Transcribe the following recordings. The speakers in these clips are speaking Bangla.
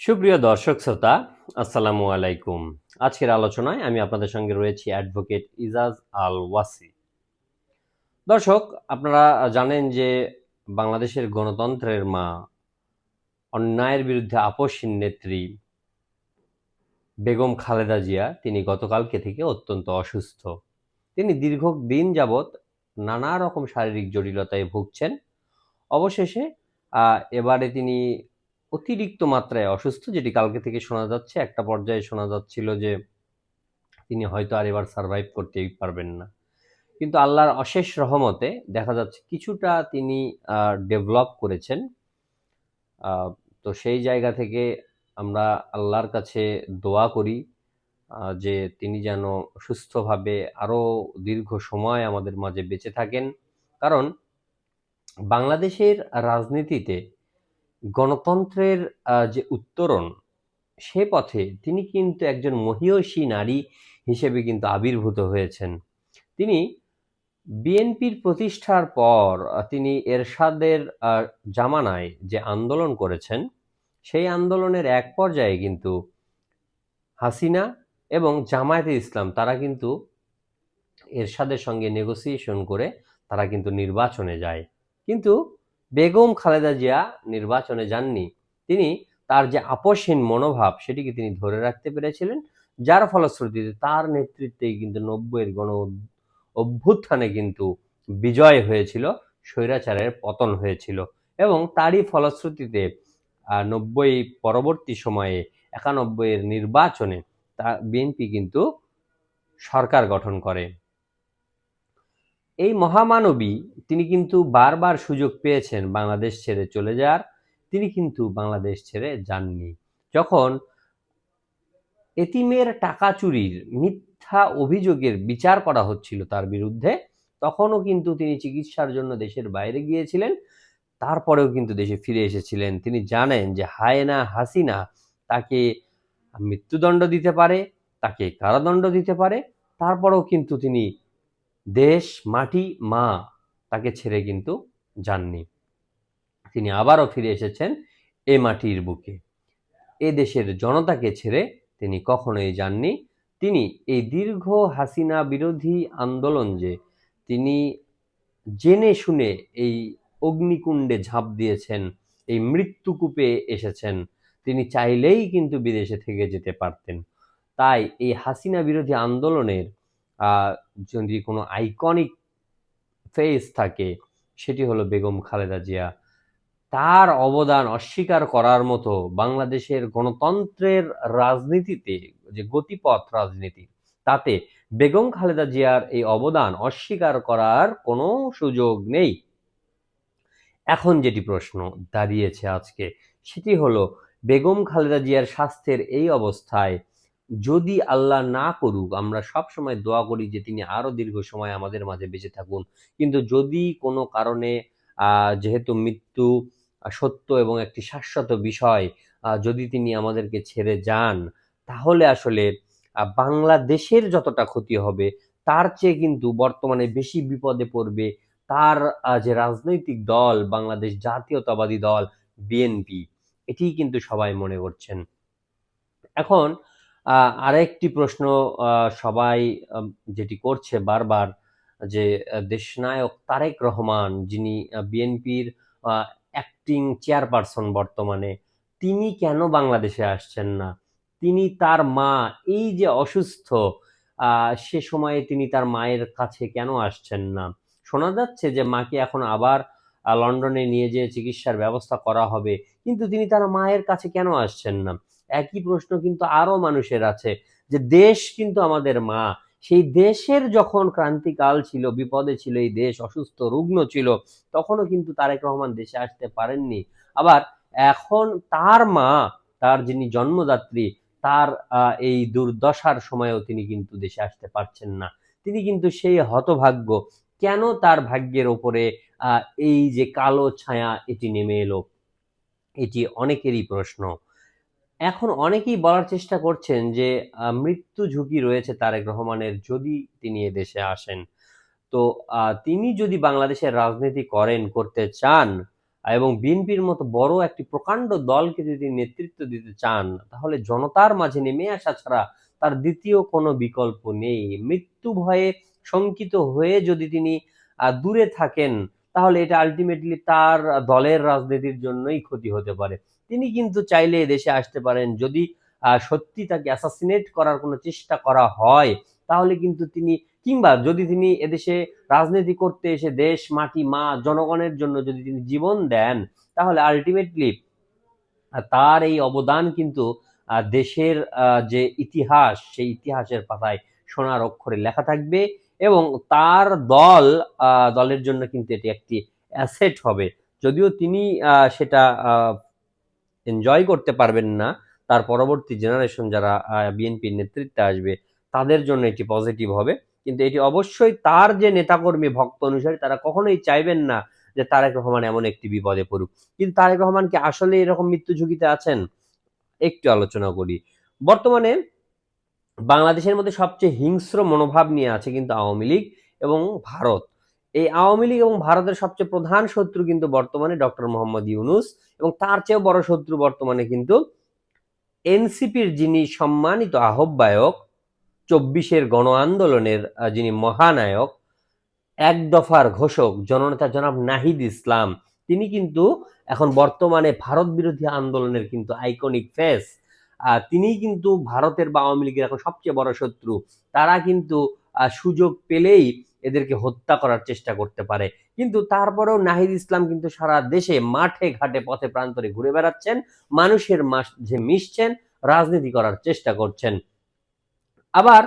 সুপ্রিয় দর্শক শ্রোতা, আসসালামু আলাইকুম। আজকের আলোচনায় আমি আপনাদের সঙ্গে রয়েছি অ্যাডভোকেট ইজাজ আল ওয়াসি। দর্শক, আপনারা জানেন যে বাংলাদেশের গণতন্ত্রের মা, অন্যায়ের বিরুদ্ধে আপসীন নেত্রী বেগম খালেদা জিয়া, তিনি গতকালকে থেকে অত্যন্ত অসুস্থ। তিনি দীর্ঘ দিন যাবৎ নানা রকম শারীরিক জটিলতায় ভুগছেন। অবশেষে এবারে তিনি অতিরিক্ত মাত্রায় অসুস্থ, যেটি কালকে থেকে শোনা যাচ্ছে, একটা পর্যায়ে শোনা যাচ্ছিল যে তিনি হয়তো আর এবার সার্ভাইভ করতেই পারবেন না। কিন্তু আল্লাহর অশেষ রহমতে দেখা যাচ্ছে কিছুটা তিনি ডেভেলপ করেছেন। তো সেই জায়গা থেকে আমরা আল্লাহর কাছে দোয়া করি যে তিনি যেন সুস্থভাবে আরও দীর্ঘ সময় আমাদের মাঝে বেঁচে থাকেন। কারণ বাংলাদেশের রাজনীতিতে গণতন্ত্রের যে উত্তরণ, সে পথে তিনি কিন্তু একজন মহিয়সী নারী হিসেবে কিন্তু আবির্ভূত হয়েছেন। তিনি বিএনপির প্রতিষ্ঠার পর তিনি এরশাদের জামানায় যে আন্দোলন করেছেন, সেই আন্দোলনের এক পর্যায়ে কিন্তু হাসিনা এবং জামায়াতে ইসলাম, তারা কিন্তু এরশাদের সঙ্গে নেগোসিয়েশন করে তারা কিন্তু নির্বাচনে যায়। কিন্তু বেগম খালেদা জিয়া নির্বাচনে যাননি। তিনি তার যে আপসহীন মনোভাব, সেটিকে তিনি ধরে রাখতে পেরেছিলেন, যার ফলশ্রুতিতে তার নেতৃত্বেই কিন্তু নব্বইয়ের গণ অভ্যুত্থানে কিন্তু বিজয় হয়েছিল, স্বৈরাচারের পতন হয়েছিল এবং তারই ফলশ্রুতিতে নব্বই পরবর্তী সময়ে একানব্বইয়ের নির্বাচনে তা, বিএনপি কিন্তু সরকার গঠন করে। এই মহামানবী তিনি কিন্তু বারবার সুযোগ পেয়েছেন বাংলাদেশ ছেড়ে চলে যাওয়ার। তিনি কিন্তু বাংলাদেশ ছেড়ে যাননি। যখন এতিমের টাকা চুরির, মিথ্যা অভিযোগের বিচার করা হচ্ছিল তার বিরুদ্ধে, তখনও কিন্তু তিনি চিকিৎসার জন্য দেশের বাইরে গিয়েছিলেন। তারপরেও কিন্তু দেশে ফিরে এসেছিলেন। তিনি জানেন যে হায়না হাসিনা তাকে মৃত্যুদণ্ড দিতে পারে, তাকে কারাদণ্ড দিতে পারে। তারপরেও কিন্তু তিনি দেশ, মাটি, মা তাকে ছেড়ে কিন্তু যাননি। তিনি আবারও ফিরে এসেছেন এ মাটির বুকে। এ দেশের জনতাকে ছেড়ে তিনি কখনোই যাননি। তিনি এই দীর্ঘ হাসিনা বিরোধী আন্দোলন যে, তিনি জেনে শুনে এই অগ্নিকুণ্ডে ঝাঁপ দিয়েছেন, এই মৃত্যুকূপে এসেছেন, তিনি চাইলেই কিন্তু বিদেশে থেকে যেতে পারতেন। তাই এই হাসিনা বিরোধী আন্দোলনের যদি কোনো আইকনিক ফেস থাকে, সেটি হলো বেগম খালেদা জিয়া। তার অবদান অস্বীকার করার মতো বাংলাদেশের গণতন্ত্রের রাজনীতিতে, যে গতিপথ রাজনীতি, তাতে বেগম খালেদা জিয়ার এই অবদান অস্বীকার করার কোনো সুযোগ নেই। এখন যেটি প্রশ্ন দাঁড়িয়েছে আজকে, সেটি হলো, বেগম খালেদা জিয়ার স্বাস্থ্যের এই অবস্থায় যদি আল্লাহ না করুক, আমরা সব সময় দোয়া করি যে, তিনি আরও দীর্ঘ সময় আমাদের মাঝে বেঁচে থাকুন। কিন্তু যদি কোনো কারণে যেহেতু মৃত্যু সত্য এবং একটি শাশ্বত বিষয় যদি তিনি আমাদেরকে ছেড়ে যান, তাহলে আসলে বাংলাদেশের যতটা ক্ষতি হবে, তার চেয়ে কিন্তু বর্তমানে বেশি বিপদে পড়বে তার যে রাজনৈতিক দল, বাংলাদেশ জাতীয়তাবাদী দল, বিএনপি। এটি কিন্তু সবাই মনে করছেন। এখন আরেকটি প্রশ্ন সবাই যেটি করছে বারবার যে দেশনায়ক তারেক রহমান যিনি বিএনপির অ্যাক্টিং চেয়ারপারসন বর্তমানে, তিনি কেন বাংলাদেশে আসছেন না? তিনি তার মা, এই যে অসুস্থ সে সময়ে তিনি তার মায়ের কাছে কেন আসছেন না? শোনা যাচ্ছে যে, মাকে এখন আবার লন্ডনে নিয়ে যেয়ে চিকিৎসার ব্যবস্থা করা হবে, কিন্তু তিনি তার মায়ের কাছে কেন আসছেন না? একই প্রশ্ন কিন্তু আরও মানুষের আছে, যে দেশ কিন্তু আমাদের মা। সেই দেশের যখন ক্রান্তিকাল ছিল, বিপদে ছিল, এই দেশ অসুস্থ, রুগ্ন ছিল, তখনও কিন্তু তারেক রহমান দেশে আসতে পারেননি। আবার এখন তার মা, তার যিনি জন্মদাত্রী, তার এই দুর্দশার সময়েও তিনি কিন্তু দেশে আসতে পারছেন না। তিনি কিন্তু সেই হতভাগ্য, কেন তার ভাগ্যের ওপরে এই যে কালো ছায়া এটি নেমে এলো? এটি অনেকেরই প্রশ্ন। এখন অনেকেই বলার চেষ্টা করছেন যে মৃত্যু ঝুঁকি রয়েছে তারেক রহমানের যদি তিনি দেশে আসেন। তো তিনি যদি বাংলাদেশের রাজনীতি করেন, করতে চান, এবং বিএনপির মতো বড় একটি প্রকাণ্ড দলকে যদি নেতৃত্ব দিতে চান, তাহলে জনতার মাঝে নেমে আসা ছাড়া তার দ্বিতীয় কোনো বিকল্প নেই। মৃত্যু ভয়ে শঙ্কিত হয়ে যদি তিনি দূরে থাকেন, তাহলে এটা আলটিমেটলি তার দলের রাজনীতির জন্যই ক্ষতি হতে পারে। তিনি কিন্তু চাইলে এদেশে আসতে পারেন। যদি সত্যি তাকে অ্যাসাসিনেট করার কোনো চেষ্টা করা হয়, তাহলে কিন্তু তিনি, কিংবা যদি তিনি এদেশে রাজনীতি করতে এসে দেশ, মাটি, মা, জনগণের জন্য যদি তিনি জীবন দেন, তাহলে আলটিমেটলি তার এই অবদান কিন্তু দেশের যে ইতিহাস, সেই ইতিহাসের পাতায় সোনার অক্ষরে লেখা থাকবে এবং তার দল দলের জন্য কিন্তু এটি একটি অ্যাসেট হবে। যদিও তিনি সেটা এনজয় করতে পারবেন না, তার পরবর্তী জেনারেশন যারা বিএনপির নেতৃত্বে আসবে, তাদের জন্য এটি পজিটিভ হবে। কিন্তু এটি অবশ্যই তার যে নেতাকর্মী ভক্ত অনুসারী, তারা কখনোই চাইবেন না যে তারেক রহমান এমন একটি বিপদে পড়ুক। কিন্তু তারেক রহমান কি আসলে এরকম মৃত্যু ঝুঁকিতে আছেন? একটু আলোচনা করি। বর্তমানে বাংলাদেশের মধ্যে সবচেয়ে হিংস্র মনোভাব নিয়ে আছে কিন্তু আওয়ামী লীগ এবং ভারত। এই আওয়ামী লীগ এবং ভারতের সবচেয়ে প্রধান শত্রু কিন্তু বর্তমানে ডক্টর মোহাম্মদ ইউনুস এবং তার চেয়েও বড় শত্রু বর্তমানে কিন্তু এনসিপির যিনি সম্মানিত আহ্বায়ক চব্বিশের গণ আন্দোলনের যিনি মহানায়ক, এক দফার ঘোষক, জননেতা জনাব নাহিদ ইসলাম, তিনি কিন্তু এখন বর্তমানে ভারত বিরোধী আন্দোলনের কিন্তু আইকনিক ফেস তিনি কিন্তু ভারতের বা আওয়ামী লীগের এখন সবচেয়ে বড় শত্রু। তারা কিন্তু সুযোগ পেলেই এদেরকে হত্যা করার চেষ্টা করতে পারে। কিন্তু তারপরেও নাহিদ ইসলাম কিন্তু সারা দেশে মাঠে ঘাটে পথে প্রান্তরে ঘুরে বেড়াচ্ছেন, মানুষের মাঝে মিশছেন, রাজনীতি করার চেষ্টা করছেন। আবার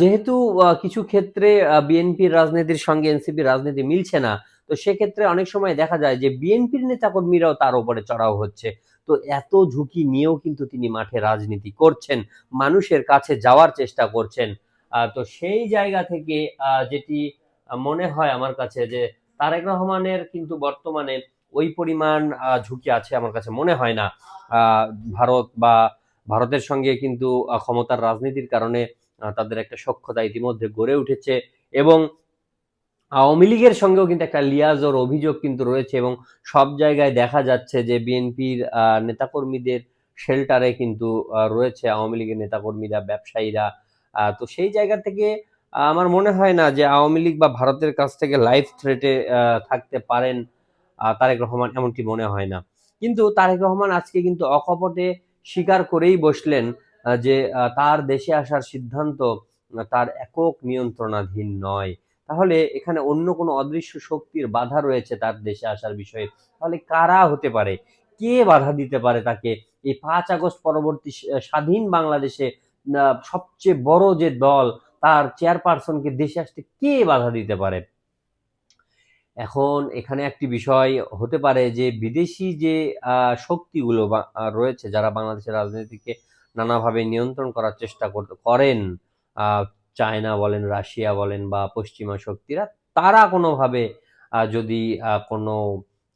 যেহেতু কিছু ক্ষেত্রে বিএনপির রাজনীতির সঙ্গে এনসিপির রাজনীতি মিলছে না, তো সেক্ষেত্রে অনেক সময় দেখা যায় যে বিএনপির নেতাকর্মীরাও তার উপরে চড়াও হচ্ছে। তো এত ঝুঁকি নিয়েও কিন্তু তিনি মাঠে রাজনীতি করছেন, মানুষের কাছে যাওয়ার চেষ্টা করছেন। তো সেই জায়গা থেকে যেটি মনে হয় আমার কাছে যে তারেক রহমানের কিন্তু বর্তমানে ওই পরিমাণ ঝুঁকি আছে আমার কাছে মনে হয় না। ভারত বা ভারতের সঙ্গে কিন্তু ক্ষমতার রাজনীতির কারণে তাদের একটা সক্ষতা ইতিমধ্যে গড়ে উঠেছে এবং আওয়ামী লীগের সঙ্গেও কিন্তু একটা লিয়াজোর অভিযোগ কিন্তু রয়েছে এবং সব জায়গায় দেখা যাচ্ছে যে বিএনপির নেতাকর্মীদের শেল্টারে কিন্তু রয়েছে আওয়ামী লীগের নেতাকর্মীরা, ব্যবসায়ীরা তো সেই জায়গা থেকে আমার মনে হয় না যে আওয়ামী লীগ বা ভারতের কাছ থেকে লাইফ থ্রেটে থাকতে পারেন তারেক রহমান এমনটি মনে হয় না। কিন্তু তারেক রহমান আজকে কিন্তু অকপটে স্বীকার করেই বসলেন যে তার দেশে আসার সিদ্ধান্ত তার একক নিয়ন্ত্রণাধীন নয়। তাহলে এখানে অন্য কোনো অদৃশ্য শক্তির বাধা রয়েছে তার দেশে আসার বিষয়ে? তাহলে কারা হতে পারে? কে বাধা দিতে পারে তাকে? এই পাঁচ আগস্ট পরবর্তী স্বাধীন বাংলাদেশে সবচেয়ে বড় যে দল, তার চেয়ারপারসনকে দেশে আসতে কে বাধা দিতে পারে? এখন এখানে একটি বিষয় হতে পারে যে, বিদেশি যে শক্তিগুলো রয়েছে, যারা বাংলাদেশের রাজনীতিকে নানাভাবে নিয়ন্ত্রণ করার চেষ্টা করেন চায়না বলেন, রাশিয়া বলেন বা পশ্চিমা শক্তিরা, তারা কোনোভাবে যদি কোনো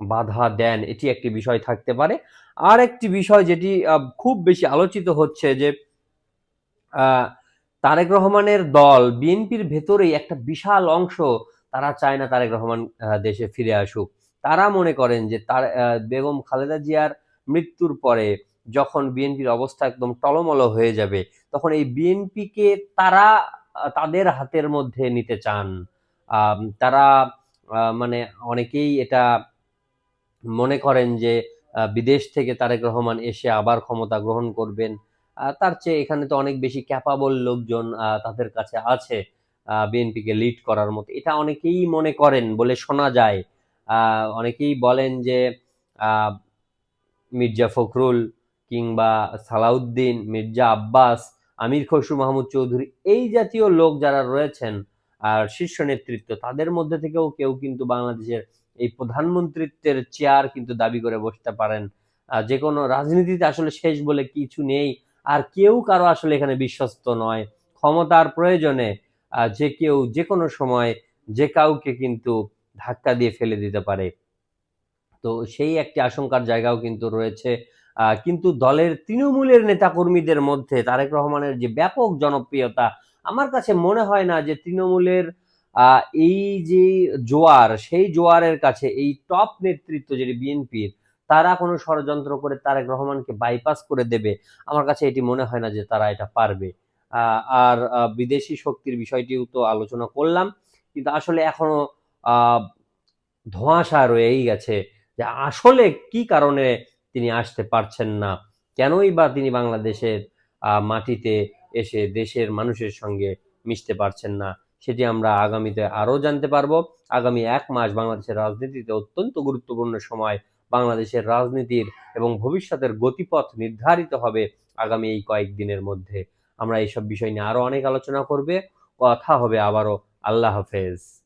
বাধা দেন, এটি একটি বিষয় থাকতে পারে। আর একটি বিষয় যেটি খুব বেশি আলোচিত হচ্ছে যে তারেক রহমানের দল, বিএনপির ভেতরেই একটা বিশাল অংশ তারা চায় না তারেক রহমান দেশে ফিরে আসুক। তারা মনে করেন যে তার বেগম খালেদা জিয়ার মৃত্যুর পরে যখন বিএনপির অবস্থা একদম টলমল হয়ে যাবে, তখন এই বিএনপিকে তারা, তাদের হাতের মধ্যে নিতে চান। তারা মানে অনেকেই এটা মনে করেন যে বিদেশ থেকে তারেক রহমান এসে আবার ক্ষমতা গ্রহণ করবেন। তার চেয়ে এখানে তো অনেক বেশি ক্যাপাবল লোকজন তাদের কাছে আছে বিএনপিকে লিড করার মতো। এটা অনেকেই মনে করেন বলে শোনা যায়। অনেকেই বলেন যে মির্জা ফখরুল কিংবা সালাউদ্দিন, মির্জা আব্বাস, আমির খসরু মাহমুদ চৌধুরী, এই জাতীয় লোক যারা রয়েছেন, আর শীর্ষ নেতৃত্ব, তাদের মধ্যে থেকেও কেউ কিন্তু বাংলাদেশের এই প্রধানমন্ত্রিত্বের চেয়ার কিন্তু দাবি করে বসতে পারেন। যে কোনো রাজনীতিতে আসলে শেষ বলে কিছু নেই। আর কেউ কারও আসলে এখানে বিশ্বস্ত নয়। ক্ষমতার প্রয়োজনে যে কেউ যে কোনো সময় যে কাউকে কিন্তু ধাক্কা দিয়ে ফেলে দিতে পারে। তো সেই একটি আশঙ্কার জায়গাও কিন্তু রয়েছে। কিন্তু দলের তৃণমূলের নেতাকর্মীদের মধ্যে তারেক রহমানের যে ব্যাপক জনপ্রিয়তা, আমার কাছে মনে হয় না যে তৃণমূলের এই যে জোয়ার, সেই জোয়ারের কাছে এই টপ নেতৃত্ব, যেটি বিএনপির তারা কোনো ষড়যন্ত্র করে তারেক রহমানকে বাইপাস করে দেবে। আমার কাছে এটি মনে হয় না যে তারা এটা পারবে। আর বিদেশি শক্তির বিষয়টিও তো আলোচনা করলাম। কিন্তু আসলে এখনও ধোঁয়াশা রয়েই গেছে যে আসলে কি কারণে তিনি আসতে পারছেন না? কেনই বা তিনি বাংলাদেশের মাটিতে এসে দেশের মানুষের সঙ্গে মিশতে পারছেন না? সেটি আমরা আগামীতে আরও জানতে পারব। আগামী এক মাস বাংলাদেশের রাজনীতিতে অত্যন্ত গুরুত্বপূর্ণ সময় বাংলাদেশের রাজনীতির এবং ভবিষ্যতের গতিপথ নির্ধারিত হবে আগামী এই কয়েকদিনের মধ্যে। আমরা এইসব বিষয় নিয়ে আরও অনেক আলোচনা করবে। কথা হবে আবারও। আল্লাহ হাফেজ।